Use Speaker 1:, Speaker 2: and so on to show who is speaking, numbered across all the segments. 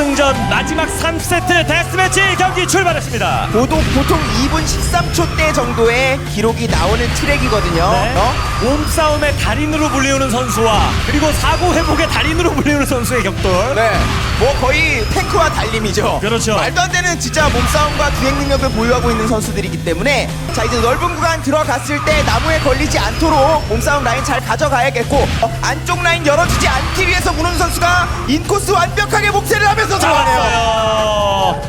Speaker 1: 결승전 마지막 3세트 데스매치 경기 출발했습니다.
Speaker 2: 보통, 보통 2분 13초 대 정도의 기록이 나오는 트랙이거든요.
Speaker 1: 네.
Speaker 2: 어?
Speaker 1: 몸싸움의 달인으로 불리우는 선수와 그리고 사고 회복의 달인으로 불리우는 선수의 격돌.
Speaker 2: 네. 뭐 거의 탱크와 달림이죠.
Speaker 1: 그렇죠.
Speaker 2: 말도 안 되는 진짜 몸싸움과 주행 능력을 보유하고 있는 선수들이기 때문에 자 이제 넓은 구간 들어갔을 때 나무에 걸리지 않도록 몸싸움 라인 잘 가져가야겠고 어, 안쪽 라인 열어주지 않기 위해서 문훈 선수가 인코스 완벽하게 복세를 하면서 들어가네요.
Speaker 1: 잡았어요.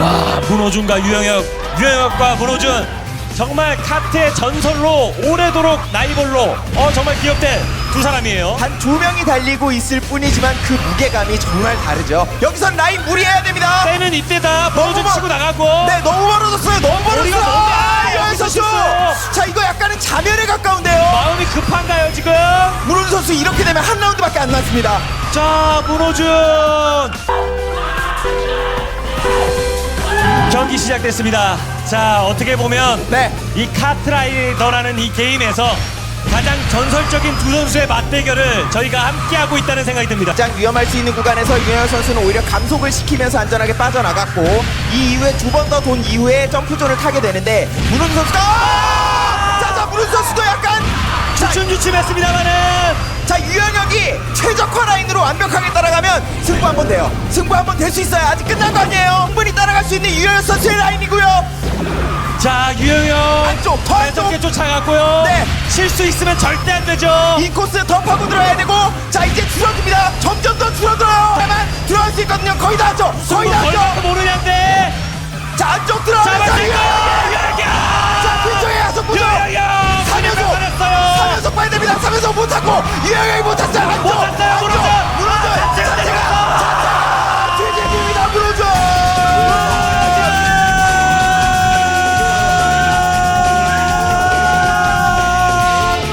Speaker 1: 와 문호준과 유영혁, 유영혁과 문호준 정말 카트의 전설로 오래도록 라이벌로 어 정말 기억된 두 사람이에요.
Speaker 2: 단 두 명이 달리고 있을 뿐이지만 그 무게감이 정말 다르죠. 여기선 라인 무리해야 됩니다.
Speaker 1: 때는 이때다 문호준
Speaker 2: 너무
Speaker 1: 치고 나가고
Speaker 2: 네, 너무 멀어졌어요. 너무
Speaker 1: 머리가
Speaker 2: 멀어졌어요.
Speaker 1: 너무
Speaker 2: 아,
Speaker 1: 멀어요.
Speaker 2: 유현 선수.
Speaker 1: 실수했어요.
Speaker 2: 자, 이거 약간은 자멸에 가까운데요.
Speaker 1: 마음이 급한가요 지금?
Speaker 2: 문훈 선수 이렇게 되면 한 라운드밖에 안 남습니다.
Speaker 1: 자 문호준 경기 시작됐습니다. 자 어떻게 보면
Speaker 2: 네.
Speaker 1: 이 카트라이더라는 이 게임에서 가장 전설적인 두 선수의 맞대결을 저희가 함께하고 있다는 생각이 듭니다.
Speaker 2: 가장 위험할 수 있는 구간에서 유현 선수는 오히려 감속을 시키면서 안전하게 빠져나갔고 이 이후에 두 번 더 돈 이후에 점프존을 타게 되는데 문훈 선수가 아! 자, 자, 문훈 선수도 약간 자,
Speaker 1: 주춤주춤했습니다만은
Speaker 2: 자 유현혁이 최적화 라인으로 완벽하게 따라가면 승부 한 번 돼요. 승부 한 번 될 수 있어요. 아직 끝난 거 아니에요. 충분히 따라갈 수 있는 유현혁 선수의 라인이고요.
Speaker 1: 자 유영혁
Speaker 2: 안쪽, 더 안쪽.
Speaker 1: 안쪽에 쫓아갔고요.
Speaker 2: 네.
Speaker 1: 실수 있으면 절대 안 되죠.
Speaker 2: 이 코스 더 파고 들어야 되고 자 이제 줄어듭니다. 점점 더 줄어들어요. 다만 들어갈 수 있거든요. 거의 다 왔죠. 거의 다 왔죠. 됩니다. 사면서 못 찾고 유현혁이 못 찾아요. 안쪽
Speaker 1: 못 찾아요,
Speaker 2: 안쪽
Speaker 1: 무너져.
Speaker 2: 무너져.
Speaker 1: 자체가
Speaker 2: 자체가 자체가 뒤집힙니다. 무너져.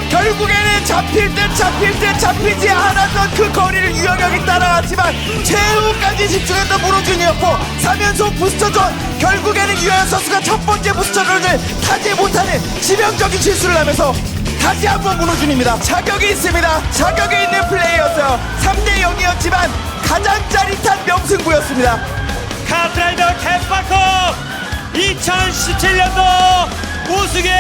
Speaker 2: 결국에는 잡힐 듯 잡힐 듯 잡히지 않았던 그 거리를 유영혁이 따라갔지만 최후까지 집중했던 문호준이었고 3연속 부스터전 결국에는 유영 선수가 첫 번째 부스터전을 타지 못하는 치명적인 실수를 하면서 다시 한번 문호준입니다. 자격이 있습니다. 자격이 있는 플레이였어요 3대 0이었지만 가장 짜릿한 명승부였습니다.
Speaker 1: 카트라이더 캠파컵 2017년도 우승의